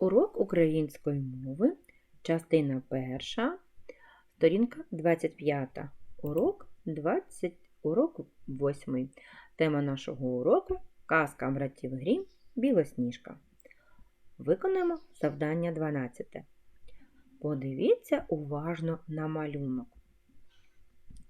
Урок української мови, частина перша, сторінка 25. Урок 20, урок 8. Тема нашого уроку казка братів Грім Білосніжка. Виконуємо завдання 12. Подивіться уважно на малюнок.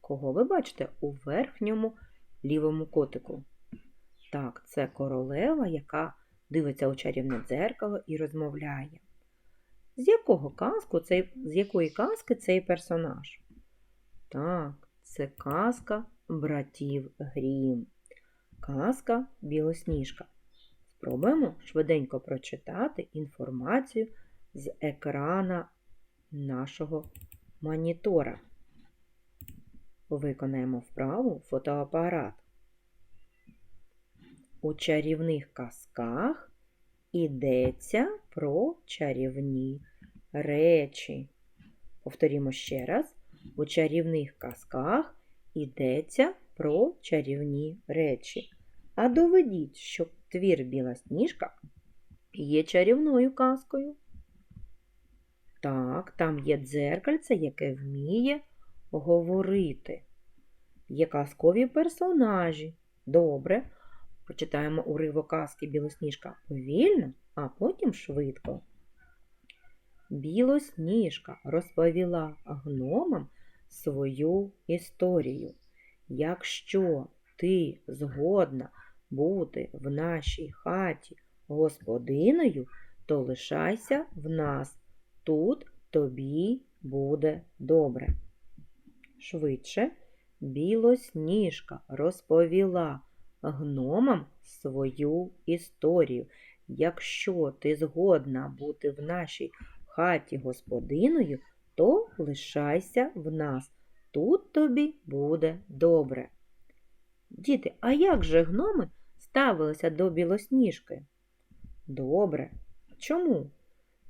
Кого ви бачите у верхньому лівому котику? Так, це королева, яка дивиться у чарівне дзеркало і розмовляє. З якого казку цей, з якої казки цей персонаж? Так, це казка братів Грім. Казка Білосніжка. Спробуємо швиденько прочитати інформацію з екрана нашого монітора. Виконаємо вправу фотоапарат. У чарівних казках ідеться про чарівні речі. Повторімо ще раз. У чарівних казках ідеться про чарівні речі. А доведіть, що твір Біла сніжка є чарівною казкою. Так, там є дзеркальце, яке вміє говорити. Є казкові персонажі. Добре. Прочитаємо уривок казки Білосніжка повільно, а потім швидко. Білосніжка розповіла гномам свою історію. Якщо ти згодна бути в нашій хаті господиною, то лишайся в нас. Тут тобі буде добре. Швидше білосніжка розповіла гномам свою історію. Якщо ти згодна бути в нашій хаті господиною, то лишайся в нас. Тут тобі буде добре. Діти, а як же гноми ставилися до білосніжки? Добре. Чому?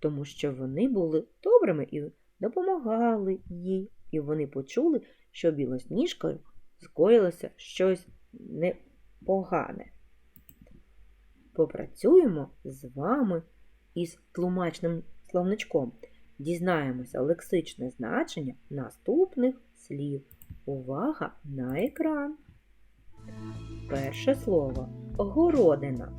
Тому що вони були добрими і допомагали їй, і вони почули, що білосніжкою скоїлося щось непогане. Попрацюємо з вами із тлумачним словничком. Дізнаємося лексичне значення наступних слів. Увага на екран. Перше слово городина.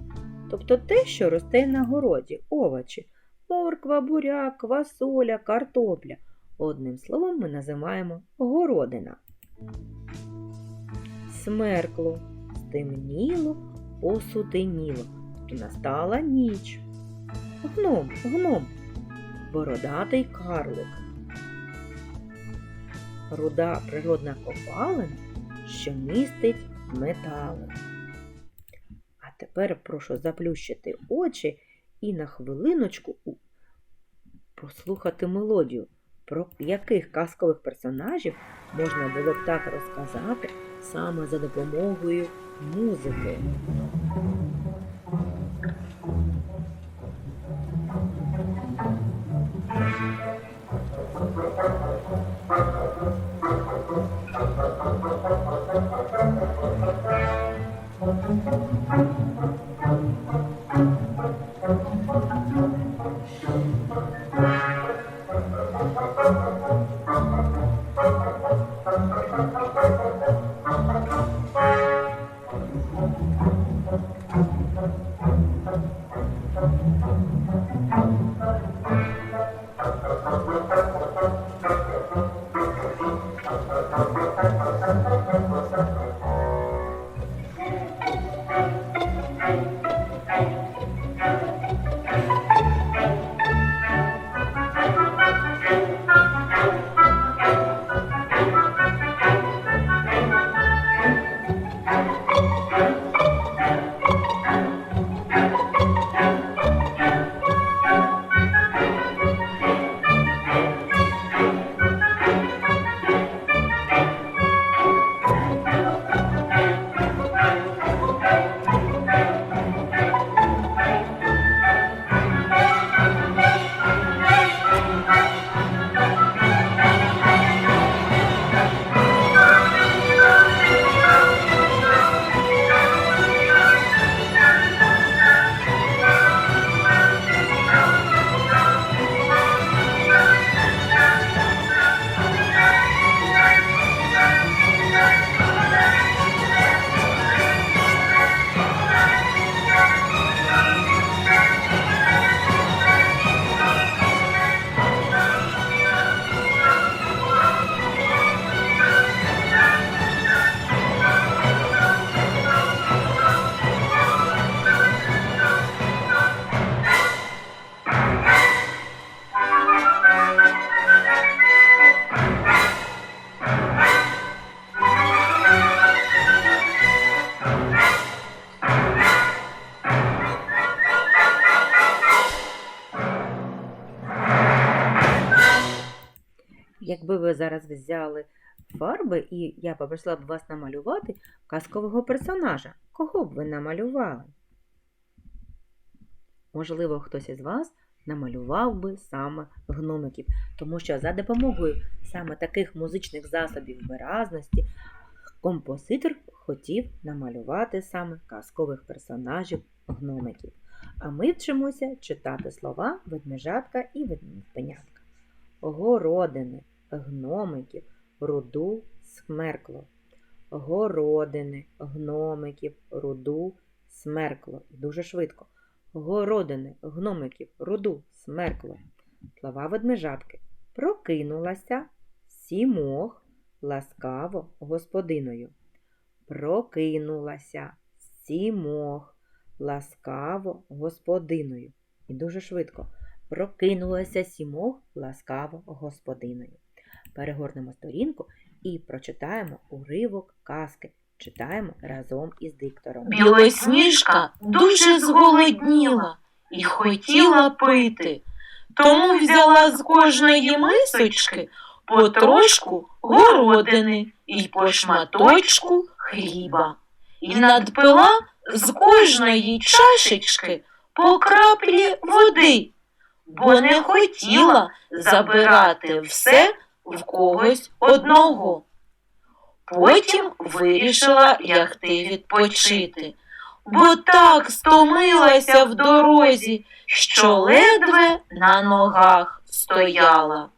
Тобто те, що росте на городі, овочі, морква, буряк, квасоля, картопля. Одним словом ми називаємо городина. Смеркло, стемніло. Тобто настала ніч. Гном, гном, бородатий карлик. Руда природна копалина, що містить метали. А тепер прошу заплющити очі і на хвилиночку послухати мелодію, про яких казкових персонажів можна було б так розказати саме за допомогою музики. Взяли фарби, і я попросила б вас намалювати казкового персонажа. Кого б ви намалювали? Можливо, хтось із вас намалював би саме гномиків, тому що за допомогою саме таких музичних засобів виразності композитор хотів намалювати саме казкових персонажів гномиків. А ми вчимося читати слова ведмежатка і ведменятка. Городини, гномиків, руду, смеркло. Городини, гномиків, руду, смеркло. Дуже швидко. Городини, гномиків, руду, смеркло. Слова ведмежатки. Прокинулася, сімох, ласкаво господиною. Прокинулася, сімох, ласкаво господиною. І дуже швидко. Прокинулася сімох ласкаво господиною. Перегорнемо сторінку і прочитаємо уривок казки. Читаємо разом із диктором. Білосніжка дуже зголодніла і хотіла пити, тому взяла з кожної мисочки потрошку городини і по шматочку хліба, і надпила з кожної чашечки по краплі води, бо не хотіла забирати все в когось одного. Потім вирішила лягти відпочити, бо так стомилася в дорозі, що ледве на ногах стояла.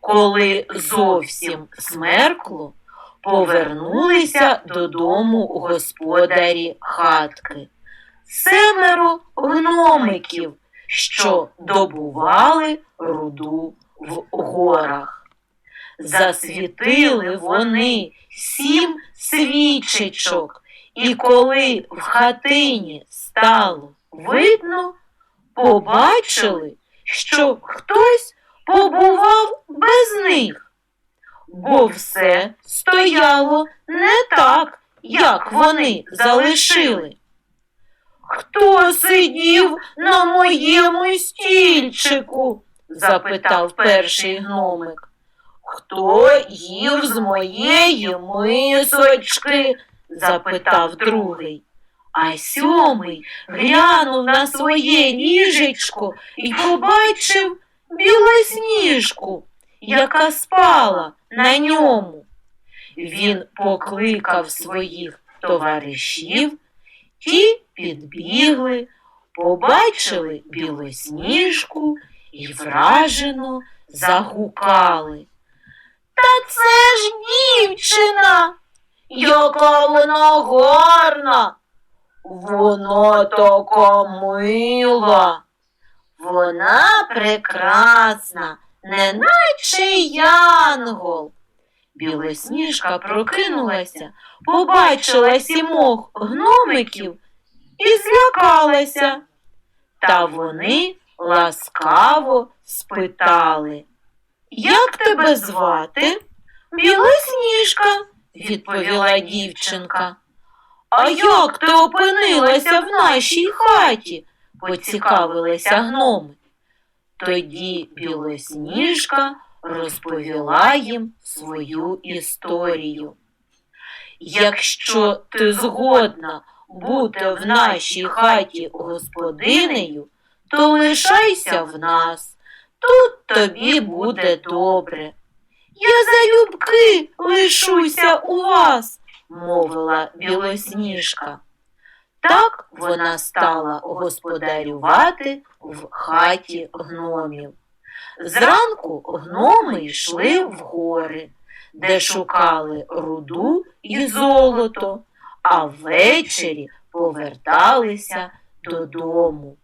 Коли зовсім смеркло, повернулися додому господарі хатки. Семеро гномиків, що добували руду в горах. Засвітили вони сім свічечок, і коли в хатині стало видно, побачили, що хтось побував без них, бо все стояло не так, як вони залишили. Хто сидів на моєму стільчику? запитав перший гномик. Хто їв з моєї мисочки? запитав другий. А сьомий глянув на своє ліжечко і побачив білосніжку, яка спала на ньому. Він покликав своїх товаришів, ті підбігли, побачили білосніжку і вражено загукали. Та це ж дівчина, яка вона гарна. Вона така мила. Вона прекрасна, неначе янгол. Білосніжка прокинулася, побачила сімох гномиків і злякалася. Та вони ласкаво спитали. Як тебе звати? Білосніжка, відповіла дівчинка. А як ти опинилася в нашій хаті? поцікавилися гноми. Тоді білосніжка розповіла їм свою історію. Якщо ти згодна бути в нашій хаті господинею, то лишайся в нас. Тут тобі буде добре. Я залюбки лишуся у вас, мовила білосніжка. Так вона стала господарювати в хаті гномів. Зранку гноми йшли в гори, де шукали руду і золото, а ввечері поверталися додому.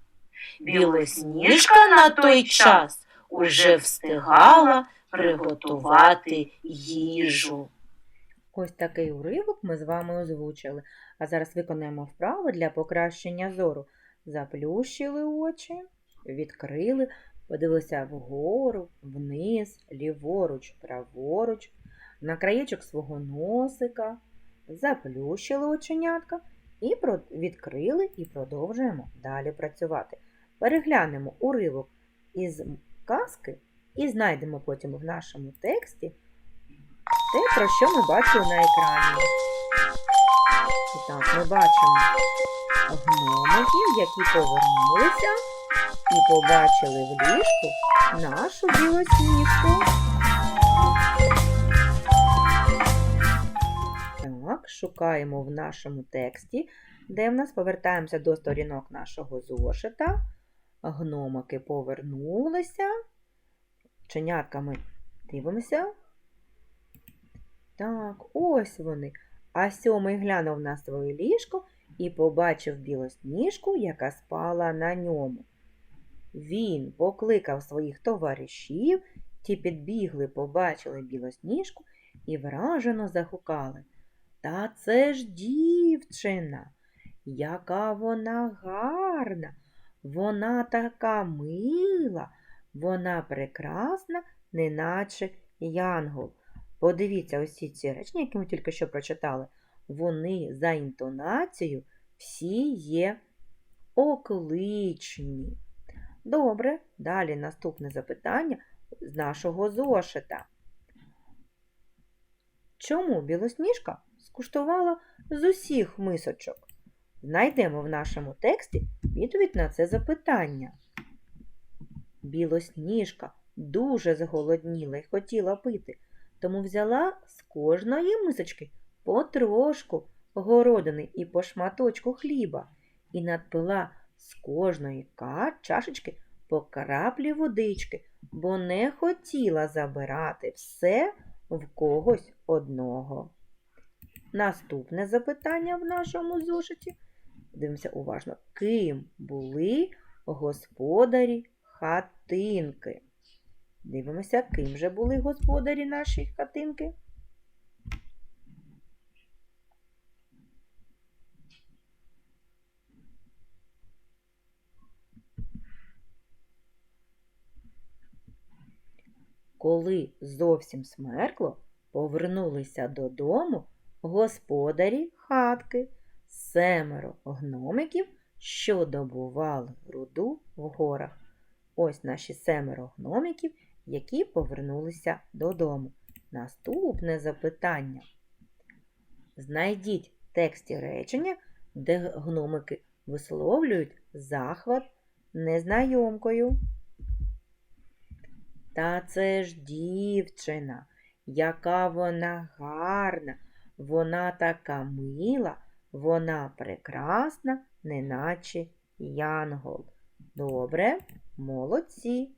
Білосніжка на той час уже встигала приготувати їжу. Ось такий уривок ми з вами озвучили. А зараз виконаємо вправи для покращення зору. Заплющили очі, відкрили, подивилися вгору, вниз, ліворуч, праворуч, на краєчок свого носика, заплющили оченятка і відкрили і продовжуємо далі працювати. Переглянемо уривок із казки і знайдемо потім в нашому тексті те, про що ми бачили на екрані. І так, ми бачимо гномиків, які повернулися і побачили в ліжку нашу білосніжку. Так, шукаємо в нашому тексті, де в нас повертаємося до сторінок нашого зошита. Гномики повернулися. Чинятками дивимося. Так, ось вони. А сьомий глянув на своє ліжко і побачив білосніжку, яка спала на ньому. Він покликав своїх товаришів, ті підбігли, побачили білосніжку і вражено загукали. Та це ж дівчина, яка вона гарна, вона така мила, вона прекрасна, неначе янгол. Подивіться ось ці речення, які ми тільки що прочитали. Вони за інтонацією всі є окличні. Добре, далі наступне запитання з нашого зошита. Чому білосніжка скуштувала з усіх мисочок? Знайдемо в нашому тексті відповідь на це запитання. Білосніжка дуже зголодніла і хотіла пити, тому взяла з кожної мисочки потрошку городини і по шматочку хліба і надпила з кожної чашечки по краплі водички, бо не хотіла забирати все в когось одного. Наступне запитання в нашому зошиті. Дивимося уважно. Ким були господарі хатинки? Дивимося, ким же були господарі нашої хатинки? Коли зовсім смеркло, повернулися додому господарі хатки, семеро гномиків, що добували руду в горах. Ось наші семеро гномиків, які повернулися додому. Наступне запитання. Знайдіть в тексті речення, де гномики висловлюють захват незнайомкою. Та це ж дівчина, яка вона гарна, вона така мила, вона прекрасна, неначе янгол. Добре, молодці.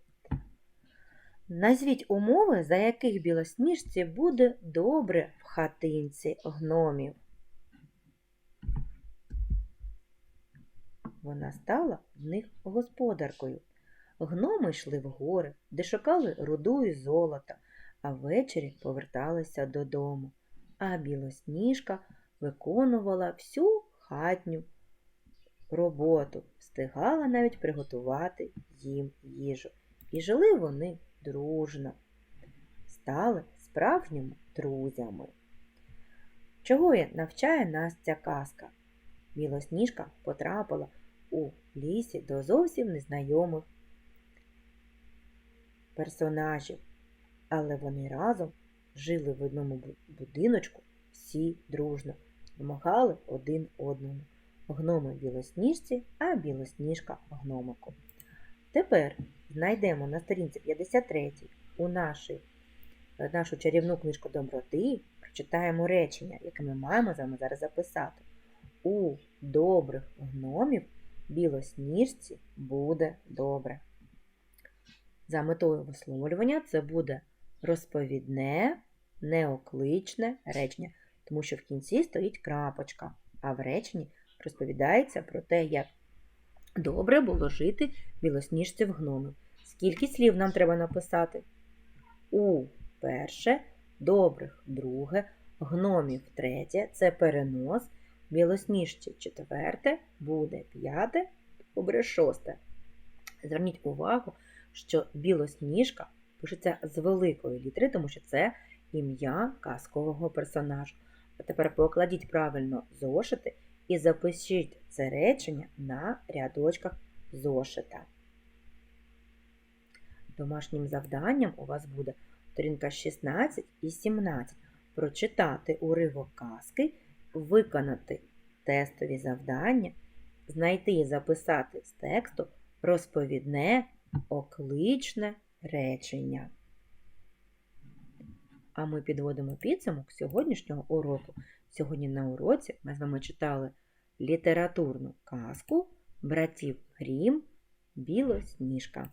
Назвіть умови, за яких білосніжці буде добре в хатинці гномів. Вона стала в них господаркою. Гноми йшли в гори, де шукали руду і золота, а ввечері поверталися додому. А білосніжка виконувала всю хатню роботу, встигала навіть приготувати їм їжу. І жили вони дружно, стали справжніми друзями. Чого є навчає нас ця казка? Білосніжка потрапила у лісі до зовсім незнайомих персонажів, але вони разом жили в одному будиночку всі дружно, допомагали один одному. Гноми білосніжці, а білосніжка гномику. Тепер знайдемо на сторінці 53 у нашій, е, нашу чарівну книжку доброти, прочитаємо речення, яке ми маємо з вами зараз записати. У добрих гномів білосніжці буде добре. За метою висловлювання це буде розповідне, неокличне речення, тому що в кінці стоїть крапочка, а в реченні розповідається про те, як добре було жити білосніжці в гномів. Скільки слів нам треба написати? У перше, добрих друге, гномів третє, це перенос, білосніжці четверте, буде п'яте, добре шосте. Зверніть увагу, що білосніжка пишеться з великої літери, тому що це ім'я казкового персонажа. А тепер покладіть правильно зошити і запишіть це речення на рядочках зошита. Домашнім завданням у вас буде сторінка 16 і 17. Прочитати уривок казки, виконати тестові завдання, знайти і записати з тексту розповідне, окличне речення. А ми підводимо підсумок сьогоднішнього уроку. Сьогодні на уроці ми з вами читали літературну казку братів Грім Білосніжка.